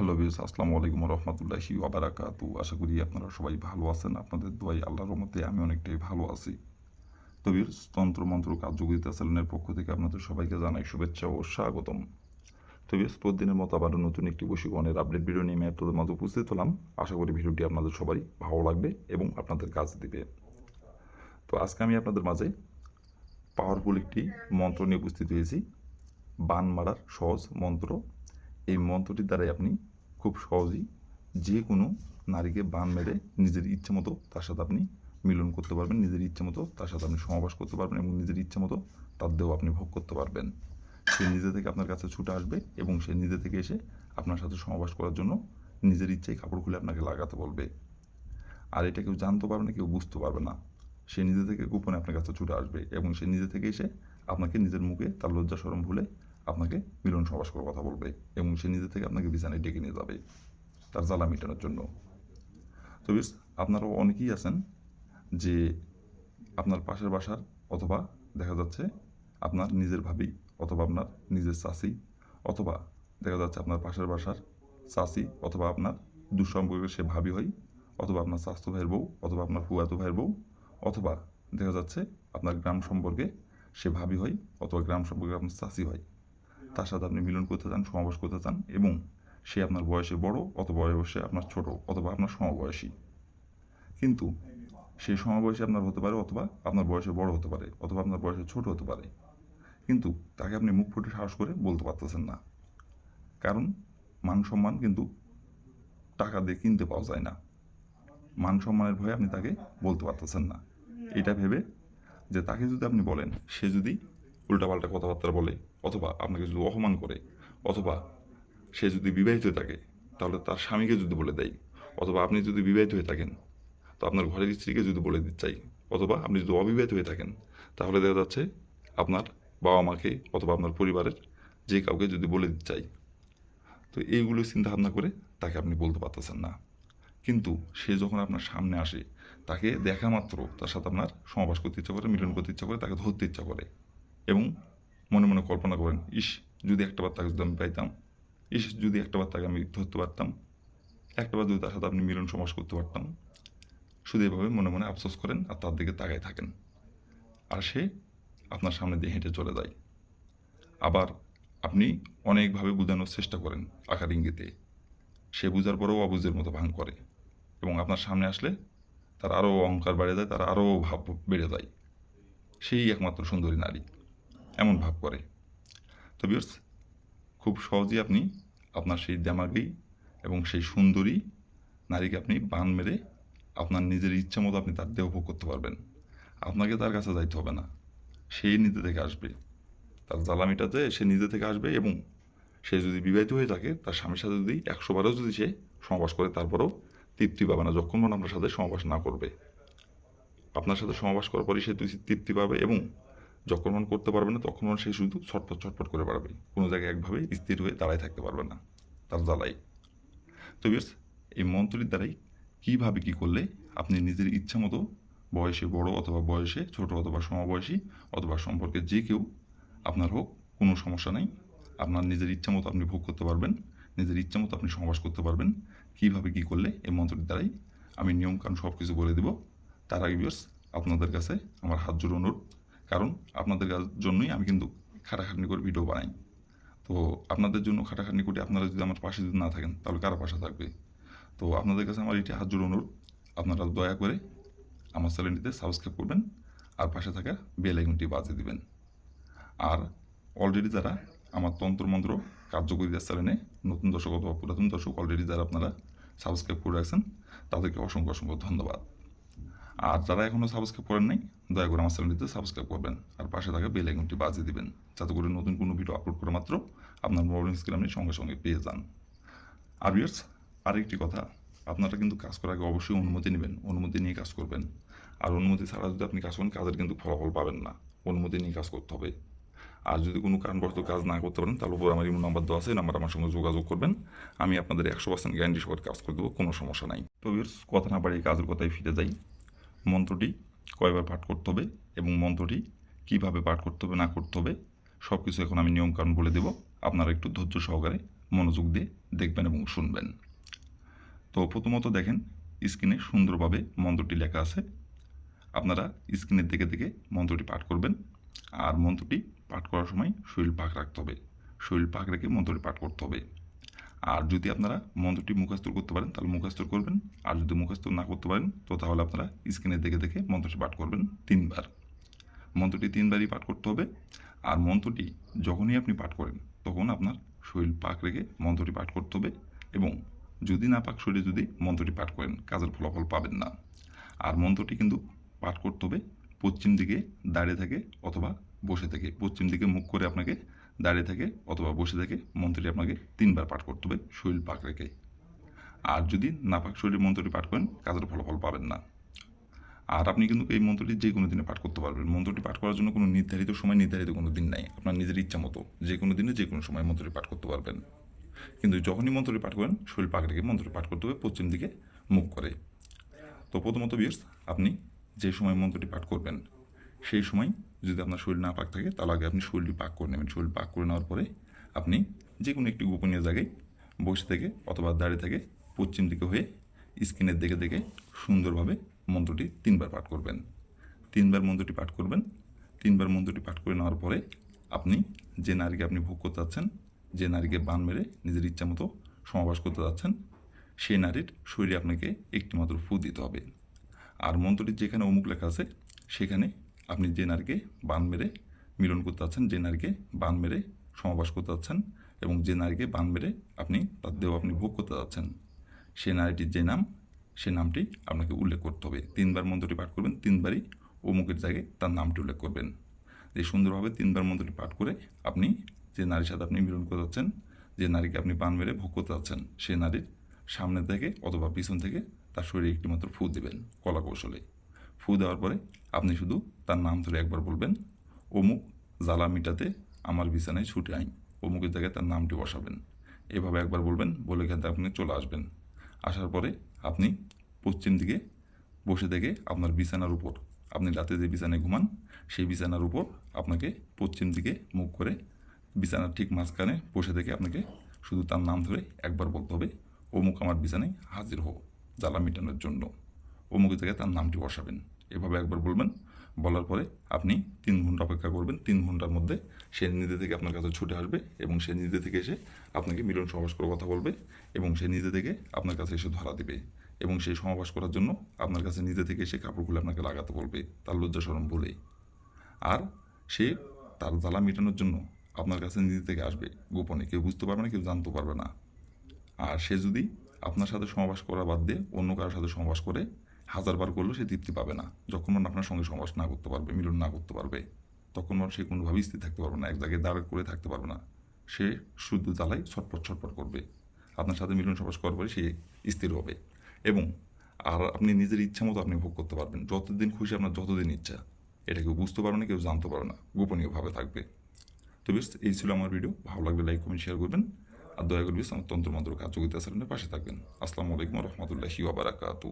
Hello views আসসালামু আলাইকুম রহমতুল্লাহি ওবারাকাতু আশা করি আপনারা সবাই ভালো আছেন। আপনাদের দোয়াই আল্লাহর রহমতে আমি অনেকটাই ভালো আছি। তো বিউস তন্ত্র মন্ত্র কার্যকরিতা চ্যানেলের পক্ষ থেকে আপনাদের সবাইকে জানাই শুভেচ্ছা ও স্বাগতম। তো বিউস প্রতিদিনের মতো আবারও নতুন একটি বশীকরণের আপডেট ভিডিও নিয়ে আমি আপনাদের মাঝে উপস্থিত হলাম। আশা করি ভিডিওটি আপনাদের সবাই ভালো লাগবে এবং আপনাদের কাজ দিবে। তো আজকে আমি আপনাদের মাঝে পাওয়ারফুল একটি মন্ত্র নিয়ে উপস্থিত হয়েছি। বান মারার সহজ মন্ত্র। এই মন্ত্রটির দ্বারাই আপনি খুব সহজেই যে কোনো নারীকে বান মেরে নিজের ইচ্ছে মতো তার সাথে আপনি মিলন করতে পারবেন, নিজের ইচ্ছে মতো তার সাথে আপনি সমাবাস করতে পারবেন এবং নিজের ইচ্ছে মতো তার দেহ আপনি ভোগ করতে পারবেন। সে নিজে থেকে আপনার কাছে ছুটে আসবে এবং সে নিজে থেকে এসে আপনার সাথে সমাবাস করার জন্য নিজের ইচ্ছেই কাপড় খুলে আপনাকে লাগাতে বলবে। আর এটা কেউ জানতে পারবে না, কেউ বুঝতে পারবে না। সে নিজে থেকে গোপনে আপনার কাছে ছুটে আসবে এবং সে নিজে থেকে এসে আপনাকে নিজের মুখে তার লজ্জা সরম ভুলে আপনাকে মিলন সবাস করার কথা বলবে এবং সে নিজে থেকে আপনাকে বিছানায় ডেকে নিয়ে যাবে তার জ্বালা মেটানোর জন্য। তো বেশ আপনারাও অনেকেই আছেন যে আপনার পাশের বাসার অথবা দেখা যাচ্ছে আপনার নিজের ভাবি অথবা আপনার নিজের চাষি অথবা দেখা যাচ্ছে আপনার পাশের বাসার চাষি অথবা আপনার দুঃসম্পর্কের সে ভাবি হয় অথবা আপনার স্বাস্থ্য ভাইয়ের বউ অথবা আপনার ফুয়াতো ভাইয়ের বউ অথবা দেখা যাচ্ছে আপনার গ্রাম সম্পর্কে সে ভাবি হয় অথবা গ্রাম সম্পর্কে আপনার চাষি হয়। তার সাথে আপনি মিলন করতে চান, সমাবেশ করতে চান এবং সে আপনার বয়সে বড় অথবা বয়সে আপনার ছোট অথবা আপনার সমবয়সী। কিন্তু সেই সমবয়সী আপনার হতে পারে অথবা আপনার বয়সে বড় হতে পারে অথবা আপনার বয়সে ছোট হতে পারে। কিন্তু তাকে আপনি মুখ ফুটে সাহস করে বলতে পারতেছেন না। কারণ মান সম্মান কিন্তু টাকা দিয়ে কিনতে পাওয়া যায় না। মান সম্মানের ভয়ে আপনি তাকে বলতে পারতেছেন না। এটা ভেবে যে তাকে যদি আপনি বলেন, সে যদি উল্টাপাল্টা কথাবার্তা বলে অথবা আপনাকে যদি অপমান করে, অথবা সে যদি বিবাহিত হয়ে থাকে, তাহলে তার স্বামীকে যদি বলে দেয়, অথবা আপনি যদি বিবাহিত হয়ে থাকেন, তো আপনার ঘরের স্ত্রীকে যদি বলে দিতে চাই, অথবা আপনি যদি অবিবাহিত হয়ে থাকেন, তাহলে দেখা যাচ্ছে আপনার বাবা মাকে অথবা আপনার পরিবারের যে কাউকে যদি বলে দিতে চাই, তো এইগুলো চিন্তা ভাবনা করে তাকে আপনি বলতে পারতেছেন না। কিন্তু সে যখন আপনার সামনে আসে, তাকে দেখা মাত্র তার সাথে আপনার সমাবাস করতে ইচ্ছা করে, মিলন করতে ইচ্ছা করে, তাকে ধরতে ইচ্ছা করে এবং মনে মনে কল্পনা করেন, ইস, যদি একটাবার তাকে যদি আমি পাইতাম, ইস, যদি একটাবার তাকে আমি ধরতে পারতাম একটাবার যদি তার সাথে আপনি মিলন সমাস করতে পারতাম। শুধু এভাবে মনে মনে আফসোস করেন আর তার দিকে তাকায় থাকেন। আর সে আপনার সামনে দিয়ে হেঁটে চলে যায়। আবার আপনি অনেকভাবে বোঝানোর চেষ্টা করেন আকার ইঙ্গিতে। সে বুঝার পরেও অবুঝের মতো ভাঙ করে এবং আপনার সামনে আসলে তার আরও অহংকার বেড়ে যায়, তার আরও ভাব বেড়ে যায়। সেই একমাত্র সুন্দরী নারী। এমন ভাব করে। তো বিয়ার্স খুব সহজেই আপনি আপনার সেই জামাগি এবং সেই সুন্দরী নারীকে আপনি বান মেরে আপনার নিজের ইচ্ছা মতো আপনি তার দেহ ভোগ করতে পারবেন। আপনাকে তার কাছে যাইতে হবে না। সেই নিজে থেকে আসবে। তার জ্বালামিটাতে সে নিজে থেকে আসবে এবং সে যদি বিবাহিত হয়ে থাকে, তার স্বামীর সাথে যদি একশো বারও যদি সে সমাবাস করে, তারপরেও তৃপ্তি পাবে না। যখন আপনার সাথে সমাবাস না করবে। আপনার সাথে সমাবাস করার পরই সে তৃপ্তি পাবে এবং যখন মন করতে পারবে না, তখন সে শুধু ছটফট ছটফট করে পারবে কোনো জায়গায় একভাবে স্থির হয়ে দাঁড়ায় থাকতে পারবে না, তার জ্বালাই। তো বিয়ার্স এই মন্ত্রীর দ্বারাই কীভাবে কী করলে আপনি নিজের ইচ্ছা মতো বয়সে বড় অথবা বয়সে ছোট অথবা সমবয়সী অথবা সম্পর্কে যে কেউ আপনার হোক, কোনো সমস্যা নেই। আপনার নিজের ইচ্ছা মতো আপনি ভোগ করতে পারবেন, নিজের ইচ্ছা মতো আপনি সমাবাস করতে পারবেন। কীভাবে কী করলে এই মন্ত্রটির দ্বারাই আমি নিয়মকানুন সব কিছু বলে দেব। তার আগে বিয়ার্স আপনাদের কাছে আমার হাত জোর অনুরোধ কারণ আপনাদের জন্যই আমি কিন্তু খাটাখাটনি করে ভিডিও বানাই। তো আপনাদের জন্য খাটাখাটনি করে আপনারা যদি আমার পাশে যদি না থাকেন, তাহলে কারও পাশে থাকবে? তো আপনাদের কাছে আমার এটি হাত জোর অনুরোধ, আপনারা দয়া করে আমার চ্যানেলটিতে সাবস্ক্রাইব করবেন আর পাশে থাকা বেল আইকনটি বাজিয়ে দিবেন। আর অলরেডি যারা আমার তন্ত্রমন্ত্র কার্যকরী চ্যানেলে নতুন দর্শক অথবা পুরাতন দর্শক অলরেডি যারা আপনারা সাবস্ক্রাইব করে রাখছেন, তাদেরকে অসংখ্য অসংখ্য ধন্যবাদ। আর যারা এখনও সাবস্ক্রাইব করেন নাই, দয়া করে আমার চ্যানেলটিতে সাবস্ক্রাইব করবেন। আর পাশে থাকা বেল আইকনটি বাজিয়ে দিবেন, যাতে করে নতুন কোনো ভিডিও আপলোড করা মাত্র আপনার মোবাইল স্ক্রিন আপনি সঙ্গে সঙ্গে পেয়ে যান। আর বিয়ার্স আরেকটি কথা, আপনারা কিন্তু কাজ করার আগে অবশ্যই অনুমতি নেবেন, অনুমতি নিয়ে কাজ করবেন। আর অনুমতি ছাড়া যদি আপনি কাজ করেন, কাজের কিন্তু ফলাফল পাবেন না, অনুমতি নিয়ে কাজ করতে হবে। আর যদি কোনো কারণবশত কাজ না করতে পারেন, তাহলে উপর আমার ইমো নাম্বার দেওয়া আছে নাম্বার আমার সঙ্গে যোগাযোগ করবেন। আমি আপনাদের একশো পার্সেন্ট গ্যারান্টি সহ কাজ করে দেবো, কোনো সমস্যা নাই। তো কথা না বাড়িয়ে কাজের কথায় ফিরে যাই। মন্ত্রটি কয়বার পাঠ করতে হবে এবং মন্ত্রটি কীভাবে পাঠ করতে হবে, না করতে হবে সব কিছু এখন আমি নিয়মকানুন বলে দেব। আপনারা একটু ধৈর্য সহকারে মনোযোগ দিয়ে দেখবেন এবং শুনবেন। তো প্রথমত দেখেন, স্ক্রিনে সুন্দরভাবে মন্ত্রটি লেখা আছে। আপনারা স্ক্রিনের দিকে দিকে মন্ত্রটি পাঠ করবেন আর মন্ত্রটি পাঠ করার সময় শরীর পাক রাখতে হবে। শরীর পাক রেখে মন্ত্রটি পাঠ করতে হবে। আর যদি আপনারা মন্ত্রটি মুখস্থ করতে পারেন, তাহলে মুখস্থ করবেন। আর যদি মুখস্থ না করতে পারেন, তো তাহলে আপনারা স্ক্রিনের দেখে দেখে মন্ত্রটি পাঠ করবেন তিনবার। মন্ত্রটি তিনবারই পাঠ করতে হবে। আর মন্ত্রটি যখনই আপনি পাঠ করেন, তখন আপনার শরীর পাক রেখে মন্ত্রটি পাঠ করতে হবে এবং যদি না পাক শরীরে যদি মন্ত্রটি পাঠ করেন, কাজের ফলাফল পাবেন না। আর মন্ত্রটি কিন্তু পাঠ করতে হবে পশ্চিম দিকে দাঁড়িয়ে থাকে অথবা বসে থেকে। পশ্চিম দিকে মুখ করে আপনাকে দাঁড়িয়ে থাকে অথবা বসে থেকে মন্ত্রটি আপনাকে তিনবার পাঠ করতে হবে, শরীর পাক রেখে। আর যদি না পাক শরীরে মন্ত্রটি পাঠ করেন, কাজের ফলাফল পাবেন না। আর আপনি কিন্তু এই মন্ত্রটি যে কোনো দিনে পাঠ করতে পারবেন। মন্ত্রটি পাঠ করার জন্য কোনো নির্ধারিত সময়, নির্ধারিত কোনো দিন নাই। আপনার নিজের ইচ্ছা মতো যে কোনো দিনে যে কোনো সময় মন্ত্রটি পাঠ করতে পারবেন। কিন্তু যখনই মন্ত্রটি পাঠ করেন, শরীর পাক রেখে মন্ত্রটি পাঠ করতে হবে, পশ্চিম দিকে মুখ করে। তো প্রথমত বিয়ার্স, আপনি যে সময় মন্ত্রটি পাঠ করবেন, সেই সময় যদি আপনার শরীর না পাক থাকে, তাহলে আগে আপনি শরীরটি পাক করে নেবেন। শরীর পাক করে নেওয়ার পরে আপনি যে কোনো একটি গোপনীয় জায়গায় বসে থেকে অথবা দাঁড়িয়ে থেকে পশ্চিম দিকে হয়ে স্ক্রিনের দিকে দেখে সুন্দরভাবে মন্ত্রটি তিনবার পাঠ করবেন। তিনবার মন্ত্রটি পাঠ করবেন। তিনবার মন্ত্রটি পাঠ করে নেওয়ার পরে আপনি যে নারীকে আপনি ভোগ করতে যাচ্ছেন, যে নারীকে বান মেরে নিজের ইচ্ছা মতো সমাবাস করতে যাচ্ছেন, সেই নারীর শরীরে আপনাকে একটি মাত্র ফু দিতে হবে। আর মন্ত্রটির যেখানে অমুক লেখা আছে, সেখানে আপনি যে নারীকে বান মেরে মিলন করতে যাচ্ছেন যে নারীকে বান মেরে সমাবাস করতে যাচ্ছেন এবং যে নারীকে বান মেরে আপনি তার দেহ আপনি ভোগ করতে যাচ্ছেন সেই নারীটির যে নাম, সে নামটি আপনাকে উল্লেখ করতে হবে। তিনবার মন্ত্রটি পাঠ করবেন, তিনবারই অমুকের জায়গায় তার নামটি উল্লেখ করবেন। যে সুন্দরভাবে তিনবার মন্ত্রটি পাঠ করে আপনি যে নারীর সাথে আপনি মিলন করতে যাচ্ছেন যে নারীকে আপনি বান মেরে ভোগ করতে যাচ্ছেন সে নারীর সামনে থেকে অথবা পিছন থেকে তার শরীরে একটি মাত্র ফু দেবেন কলা কৌশলে ফু দেওয়ার পরে আপনি শুধু তার নাম ধরে একবার বলবেন অমুক জ্বালা মিটাতে আমার বিছানায় ছুটে আইন অমুকের জায়গায় তার নামটি বসাবেন। এভাবে একবার বলবেন, বলে থেকে আপনি চলে আসবেন। আসার পরে আপনি পশ্চিম দিকে বসে থেকে আপনার বিছানার উপর, আপনি রাতে যে বিছানায় ঘুমান, সেই বিছানার উপর আপনাকে পশ্চিম দিকে মুখ করে বিছানার ঠিক মাঝখানে বসে থেকে আপনাকে শুধু তার নাম ধরে একবার বলতে হবে অমুক আমার বিছানায় হাজির হোক জ্বালা মেটানোর জন্য। অমুক জায়গায় তার নামটি বসাবেন। এভাবে একবার বলবেন, বলার পরে আপনি তিন ঘণ্টা অপেক্ষা করবেন। তিন ঘণ্টার মধ্যে সে নিজে থেকে আপনার কাছে ছুটে আসবে এবং সে নিজে থেকে এসে আপনাকে মিলন সমাবেশ করে কথা বলবে এবং সে নিজে থেকে আপনার কাছে এসে ধরা দেবে এবং সেই সমাবেশ করার জন্য আপনার কাছে নিজে থেকে এসে কাপড় খুলে আপনাকে লাগাতে বলবে, তার লজ্জা বলে। আর সে তার জ্বালা মেটানোর জন্য আপনার কাছে নিজে থেকে আসবে। গোপনে কেউ বুঝতে পারবে না, কেউ জানতে পারবে না। আর সে যদি আপনার সাথে সমাবাস করা বাদ দিয়ে অন্য কারোর সাথে সমাবাস করে হাজারবার করলেও সে তৃপ্তি পাবে না। যখন মানুষ আপনার সঙ্গে সমাবাস না করতে পারবে, মিলন না করতে পারবে, তখন মানুষ সে কোনোভাবেই স্থির থাকতে পারবে না, এক জায়গায় দাঁড় করে থাকতে পারবে না। সে শুদ্ধ জ্বালায় ছটপট ছটপট করবে। আপনার সাথে মিলন সমাবাস করার পরে সে স্থির হবে এবং আর আপনি নিজের ইচ্ছা মতো আপনি ভোগ করতে পারবেন। যতদিন খুশি আপনার যতদিন ইচ্ছা। এটা কেউ বুঝতে পারবে না, কেউ জানতে পারবে না। গোপনীয়ভাবে থাকবে। তো বেশ, এই ছিল আমার ভিডিও ভালো লাগলে লাইক কমেন্ট শেয়ার করবেন। আর দয়া করে বেশ, আমার তন্ত্র মন্ত্র কার্যকরিতা সারণের পাশে থাকবেন। আসসালামু আলাইকুম রহমতুল্লাহি ওবারাকাতু